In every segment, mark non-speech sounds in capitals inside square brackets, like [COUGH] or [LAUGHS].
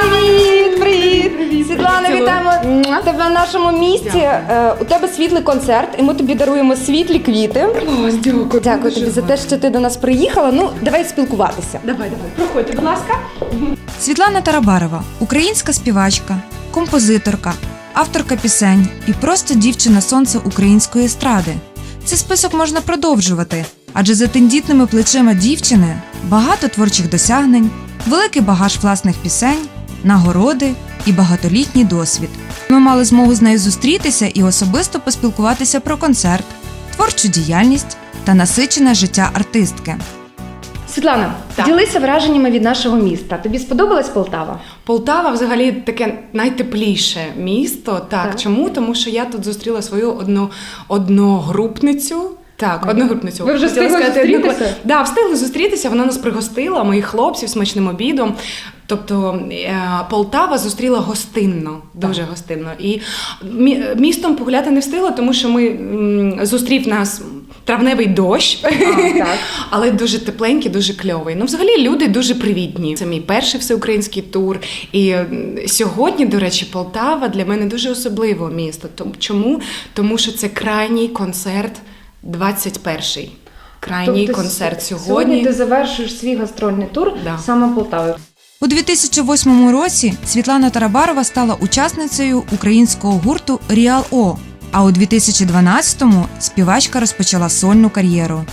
Привіт, привіт! Світлана, вітаємо тебе в нашому місті. Е, У тебе світлий концерт, і ми тобі даруємо світлі квіти. Дякую. Дякую тобі за те, що ти до нас приїхала. Ну, давай спілкуватися. Давай, давай, проходьте, будь ласка. Світлана Тарабарова українська співачка, композиторка, авторка пісень і просто дівчина сонце української естради. Цей список можна продовжувати, адже за тендітними плечима дівчини багато творчих досягнень, великий багаж власних пісень, нагороди і багатолітній досвід. Ми мали змогу з нею зустрітися і особисто поспілкуватися про концерт, творчу діяльність та насичене життя артистки. Світлана, Так. ділися враженнями від нашого міста. Тобі сподобалась Полтава? Полтава взагалі таке найтепліше місто. Так, Так. чому? Тому що я тут зустріла свою одну, одногрупницю. Так, одногрупницю. Ви вже встигли сказати, зустрітися? одноклас- Да, встигли зустрітися. Вона нас пригостила, моїх хлопців смачним обідом. Тобто е, Полтава зустріла гостинно, дуже гостинно. І містом погуляти не встигла, тому що ми зустрів нас травневий дощ, так. [LAUGHS] але дуже тепленький, дуже кльовий. Ну, взагалі, люди дуже привітні. Це мій перший всеукраїнський тур. І сьогодні, до речі, Полтава для мене дуже особливе місто. Чому? Тому що це крайній концерт 21-й. Крайній Тобто концерт сьогодні. Сьогодні ти завершуєш свій гастрольний тур Да. саме Полтавою. У 2008 році Світлана Тарабарова стала учасницею українського гурту Ріал О. А у 2012-му співачка розпочала сольну кар'єру.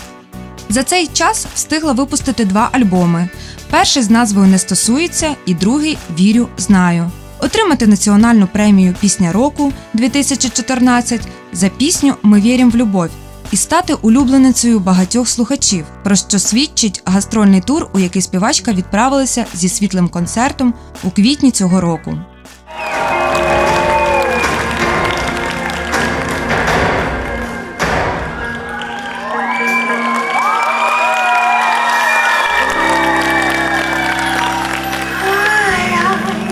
За цей час встигла випустити два альбоми: перший з назвою Не стосується і другий Вірю, знаю. Отримати національну премію Пісня року 2014 за пісню Ми вірім в любов і стати улюбленицею багатьох слухачів, про що свідчить гастрольний тур, у який співачка відправилася зі світлим концертом у квітні цього року.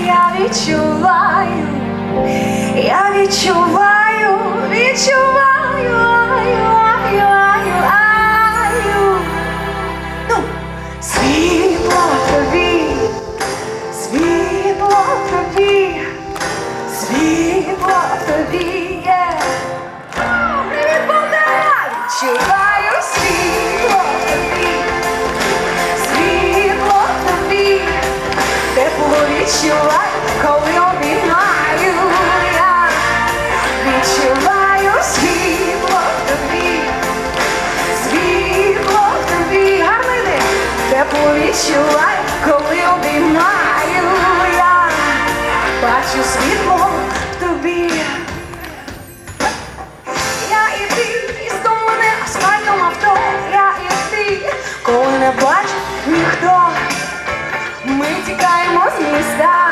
Я, не бачить ніхто. Ми тікаємо з міста,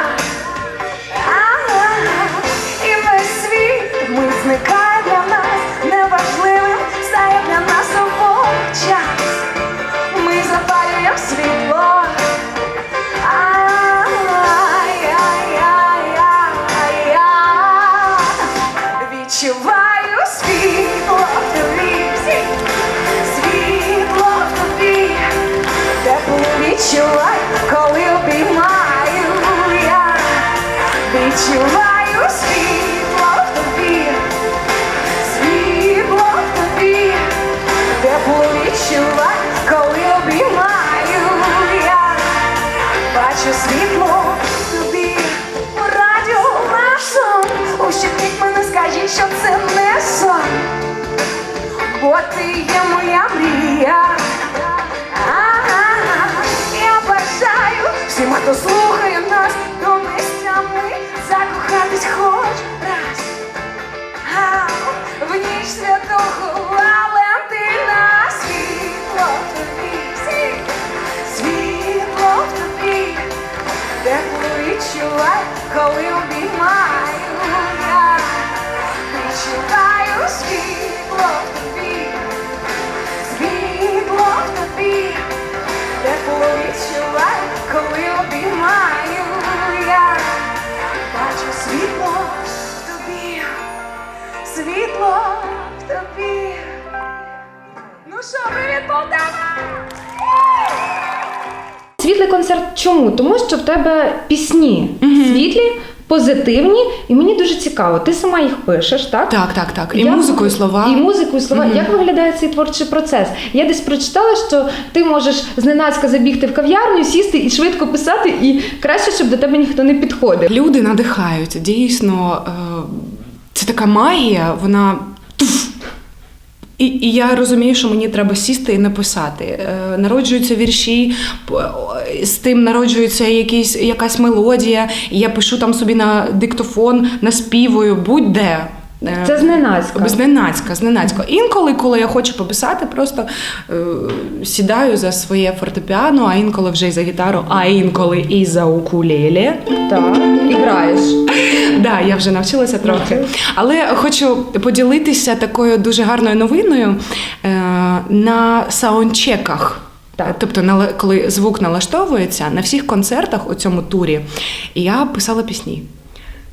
Ну що, привіт, Полтава! Світлий концерт чому? Тому що в тебе пісні світлі, позитивні, і мені дуже цікаво. Ти сама їх пишеш, так? Так, так, так. І Як- музику, і слова. І музику, і слова. Мгм. Як виглядає цей творчий процес? Я десь прочитала, що ти можеш зненацька забігти в кав'ярню, сісти і швидко писати, і краще, щоб до тебе ніхто не підходив. Люди надихають. Дійсно, е, це така магія, вона і, і я розумію, що мені треба сісти і написати. Е, народжуються вірші, з тим народжується якісь якась мелодія, і я пишу там собі на диктофон, наспівую, будь-де. Е, Це зненацька. Зненацька, зненацька. Інколи, коли я хочу пописати, просто е, сідаю за своє фортепіано, а інколи вже й за гітару, а інколи і за укулеле. Так, і граєш. [LAUGHS] Да, я вже навчилася трохи. Але хочу поділитися такою дуже гарною новиною е, на саундчеках. Так. Тобто, коли звук налаштовується на всіх концертах у цьому турі, я писала пісні.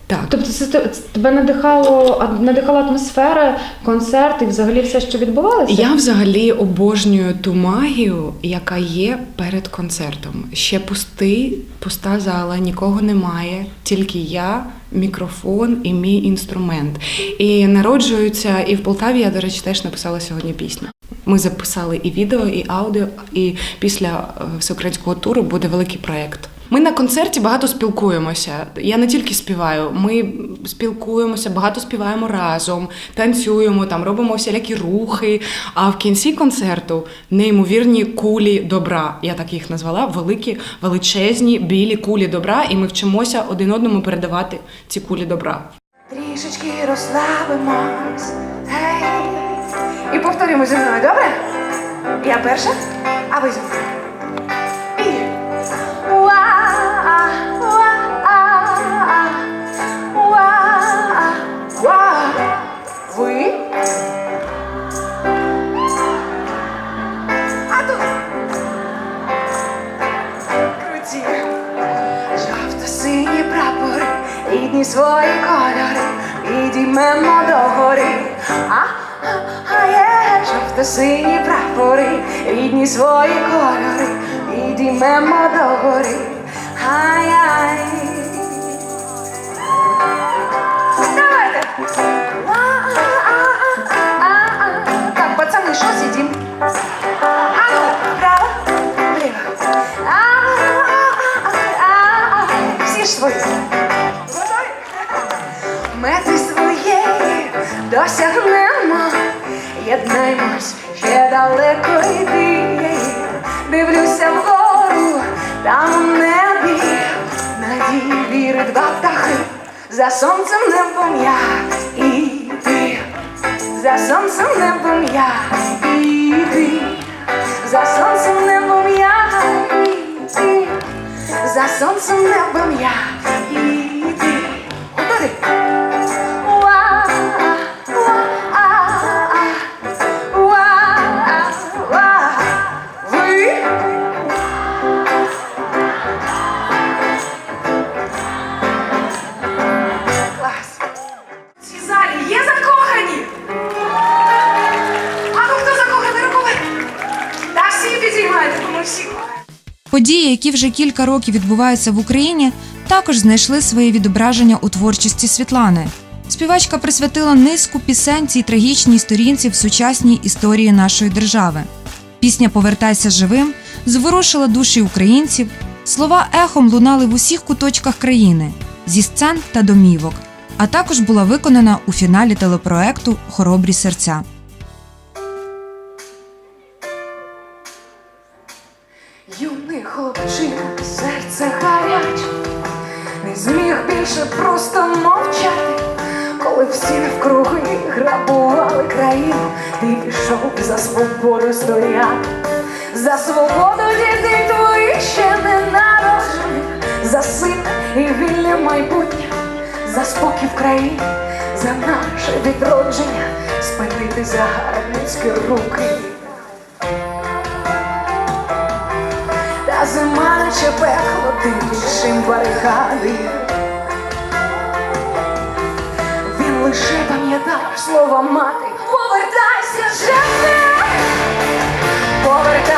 Так. Тобто це це тебе надихало, надихала атмосфера, концерт і взагалі все, що відбувалося? Я взагалі обожнюю ту магію, яка є перед концертом. Ще пустий, пуста зала, нікого немає, тільки я, мікрофон і мій інструмент. І народжуються, і в Полтаві я, до речі, теж написала сьогодні пісню. Ми записали і відео, і аудіо, і після е, всеукраїнського туру буде великий проєкт. Ми на концерті багато спілкуємося. Я не тільки співаю, ми спілкуємося, багато співаємо разом, танцюємо, там робимо всілякі рухи. А в кінці концерту неймовірні кулі добра. Я так їх назвала великі, величезні білі кулі добра, і ми вчимося один одному передавати ці кулі добра. Трішечки розслабимось. Гей. І повторюємо зі мною, добре? Я перша, а ви зі мною. Рідні свої кольори, підіймемо до гори. А, а, а є жовто-сині прапори, рідні свої кольори, підіймемо до гори. Ай-ай. Давайте. Так, пацани, що сидім? Ну, вправо, Всі ж свої. Єднаймось, ще далеко йти. Дивлюся вгору, там у небі, надії віри два птахи, за сонцем небом я і ти, за сонцем небом я і ти, за сонцем небом я і ти, за сонцем небом я років відбуваються в Україні, також знайшли своє відображення у творчості Світлани. Співачка присвятила низку пісень цій трагічній сторінці в сучасній історії нашої держави. Пісня Повертайся живим зворушила душі українців. Слова ехом лунали в усіх куточках країни зі сцен та домівок, а також була виконана у фіналі телепроекту Хоробрі серця. Зміг просто мовчати, коли всі навкруги грабували країну, ти пішов за свободу стояти, за свободу дітей твоїх ще не народжених, за сина і вільне майбутнє, за спокій в країні, за наше відродження, спинити загарбницькі руки. Та зима наче пекло, ти більшим барикади. Лише пам'ятав слова мати. Повертайся, живе, повертайся,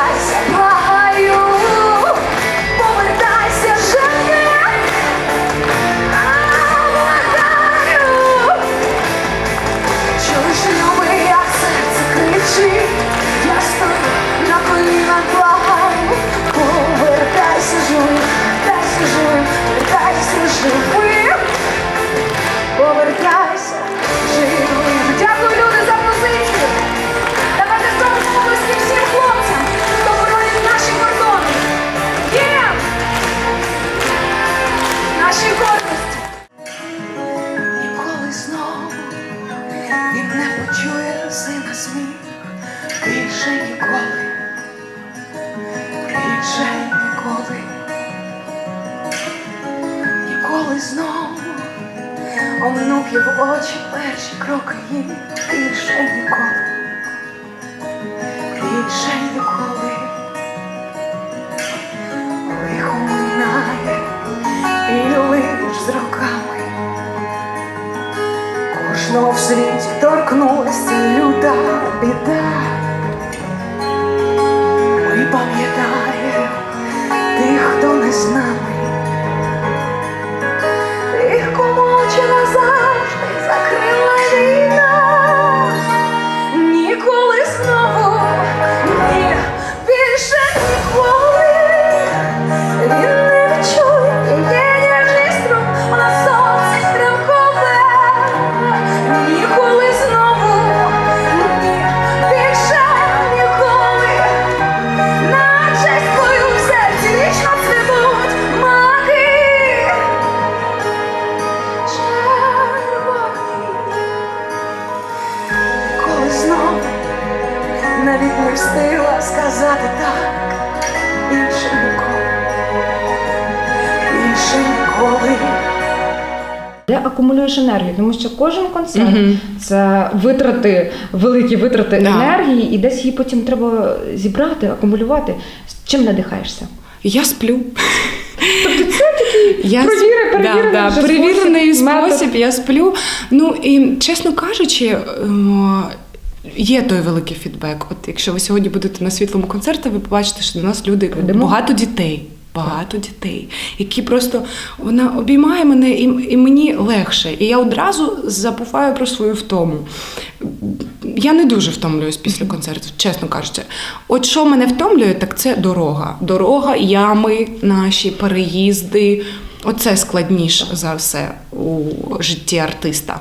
його очі перші кроки їх. Більше ніколи. Більше ніколи. Лихо минає і лиш з роками. Кожного в світі торкнулася люта біда. Навіть не встигла сказати так. Більше ніколи. Більше ніколи. Де акумулюєш енергію, тому що кожен концерт це витрати, великі витрати Да. енергії, і десь її потім треба зібрати, акумулювати. З чим надихаєшся? Я сплю. Тобто це такий [LAUGHS] Я провірений, перевірений, да, да, вже перевірений спосіб, метод. спосіб, я сплю. Ну і чесно кажучи, е, є той великий фідбек. От якщо ви сьогодні будете на світлому концерті, ви побачите, що до нас люди багато дітей. Багато дітей, які просто вона обіймає мене, і, і мені легше. І я одразу забуваю про свою втому. Я не дуже втомлююсь після концерту, чесно кажучи. От що мене втомлює, так це дорога. Дорога, ями, наші переїзди. Оце складніше за все у житті артиста.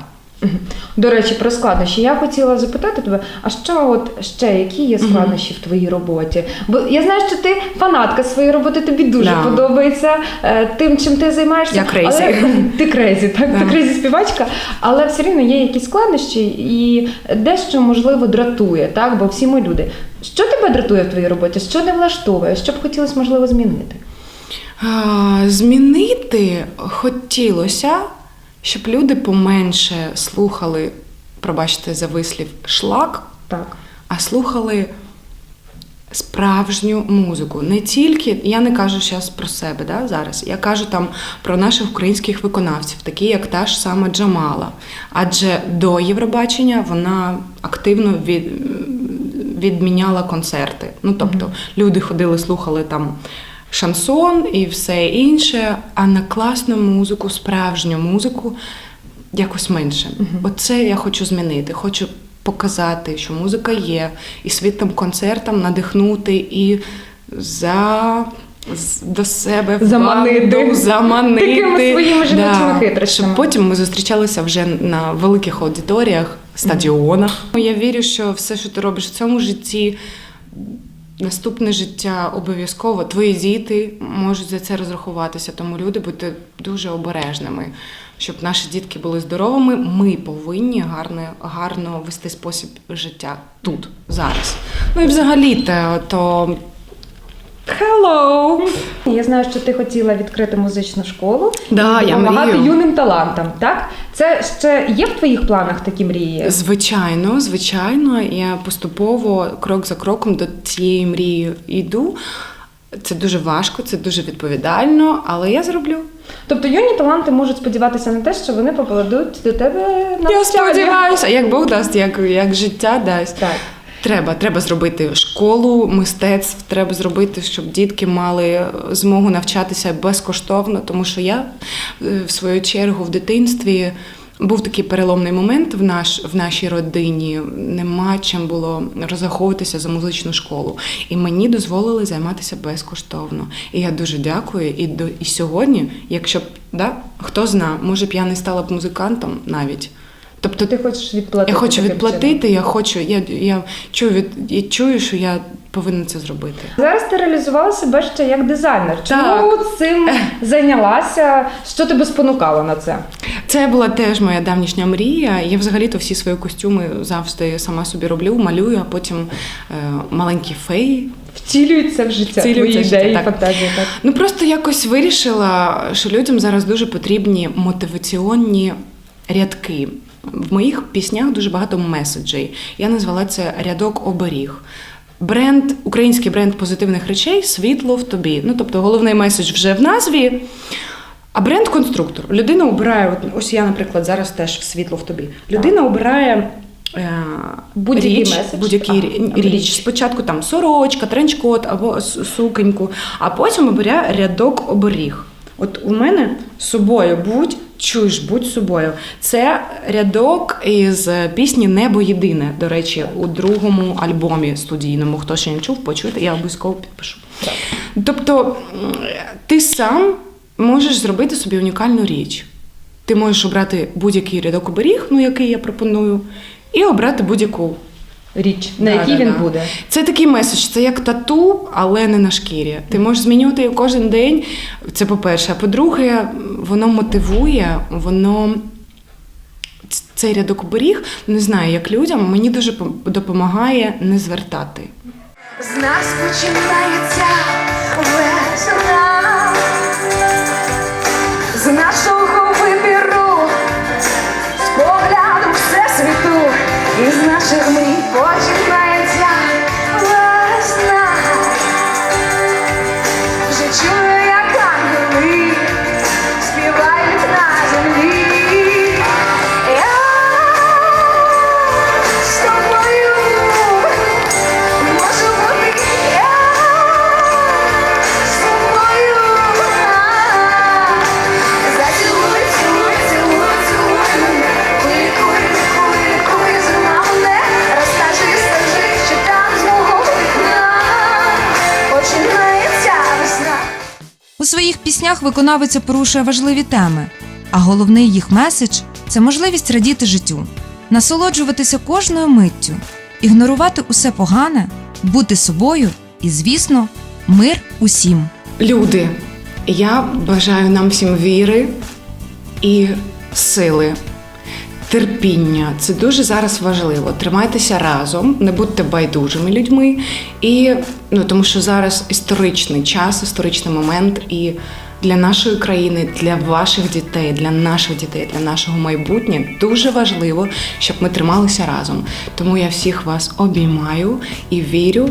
До речі, про складнощі. Я хотіла запитати тебе, а що от ще які є складнощі в твоїй роботі? Бо я знаю, що ти фанатка своєї роботи, тобі дуже Да. подобається е, тим, чим ти займаєшся. Я крейзі. Але, ти крейзі, так? Да. Ти крейзі співачка, але все рівно є якісь складнощі і дещо можливо дратує, так? Бо всі ми люди. Що тебе дратує в твоїй роботі? Що не влаштовує? Що б хотілося можливо змінити? А, Змінити хотілося, щоб люди поменше слухали, пробачте за вислів, шлак, Так. а слухали справжню музику. Не тільки, я не кажу зараз про себе да, зараз, я кажу там про наших українських виконавців, такі як та ж сама Джамала. Адже до Євробачення вона активно від, відміняла концерти. Ну, тобто, люди ходили, слухали там. Шансон і все інше, а на класну музику, справжню музику якось менше. Оце я хочу змінити. Хочу показати, що музика є, і світлим концертам надихнути і за. До себе Заманити. владу, заманити. Такими своїми жіночими хитрощами. Потім ми зустрічалися вже на великих аудиторіях, стадіонах. Я вірю, що все, що ти робиш в цьому житті, наступне життя обов'язково. Твої діти можуть за це розрахуватися. Тому люди бути дуже обережними. Щоб наші дітки були здоровими, ми повинні гарно, гарно вести спосіб життя тут, зараз. Ну і взагалі то, Hello! Я знаю, що ти хотіла відкрити музичну школу Да, і я допомагати мрію. юним талантам. Так це ще є в твоїх планах такі мрії? Звичайно, звичайно, я поступово крок за кроком до цієї мрії йду. Це дуже важко, це дуже відповідально, але я зроблю. Тобто юні таланти можуть сподіватися на те, що вони попадуть до тебе на Я навчання. сподіваюся, як Бог дасть, як, як життя дасть. Так. Треба, треба зробити школу мистецтв, треба зробити, щоб дітки мали змогу навчатися безкоштовно, тому що я е, в свою чергу в дитинстві Був такий переломний момент в, наш, в нашій родині. Нема чим було розраховуватися за музичну школу. І мені дозволили займатися безкоштовно. І я дуже дякую. І, до, і сьогодні, якщо б да, хто зна, може б я не стала б музикантом навіть. Тобто ти хочеш відплатити? я хочу відплатити, чином? я хочу, я, я чую від я чую, що я повинна це зробити. Зараз ти реалізувала себе ще як дизайнер. Чому цим [LAUGHS] зайнялася? Що тебе спонукало на це? Це була теж моя давнішня мрія. Я взагалі-то всі свої костюми завжди сама собі роблю, малюю, а потім е, маленькі феї. Втілюється в життя Втілюється твої ідеї, так. фантазії. Так. Ну просто якось вирішила, що людям зараз дуже потрібні мотиваційні рядки. В моїх піснях дуже багато меседжей. Я назвала це рядок оберіг. Бренд, український бренд позитивних речей світло в тобі. Ну тобто головний меседж вже в назві. А бренд конструктор. Людина обирає, от, ось я, наприклад, зараз теж в світло в тобі. Людина обирає. е, Будь-який річ, А, річ. річ. Спочатку там сорочка, тренчкот або суконьку, а потім обирає рядок оберіг. От у мене з собою будь, чуєш, будь собою. Це рядок із пісні Небо єдине. До речі, у другому альбомі студійному. Хто ще не чув, почуйте, я обов'язково підпишу. Тобто ти сам можеш зробити собі унікальну річ. Ти можеш обрати будь-який рядок оберіг, ну який я пропоную, і обрати будь-яку Річ, на Да, якій да, він да. буде. Це такий меседж, це як тату, але не на шкірі. Ти можеш змінювати його кожен день. Це по-перше. А по-друге, воно мотивує, воно. Цей рядок оберіг, не знаю, як людям, мені дуже допомагає не звертати. З нас починається весна, з нашого вибіру, з погляду всесвіту, і з наших мрій своїх піснях виконавиця порушує важливі теми, а головний їх меседж це можливість радіти життю, насолоджуватися кожною миттю, ігнорувати усе погане, бути собою і, звісно, мир усім. Люди, я бажаю нам всім віри і сили, терпіння. Це дуже зараз важливо. Тримайтеся разом, не будьте байдужими людьми. І ну тому, що зараз історичний час, історичний момент, і для нашої країни, для ваших дітей, для наших дітей, для нашого майбутнього дуже важливо, щоб ми трималися разом. Тому я всіх вас обіймаю і вірю,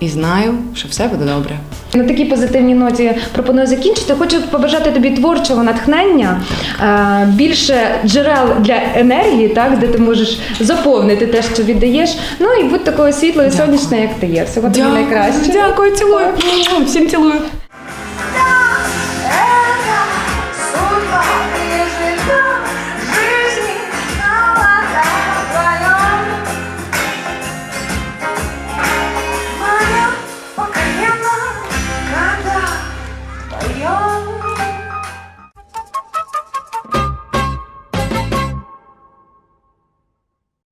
і знаю, що все буде добре. На такій позитивній ноті пропоную закінчити. Хочу побажати тобі творчого натхнення, е, більше джерел для енергії, так, де ти можеш заповнити те, що віддаєш. Ну і будь такою світлою, сонячною, як ти є. Всього тобі найкраще. Дякую, цілую. Всім цілую.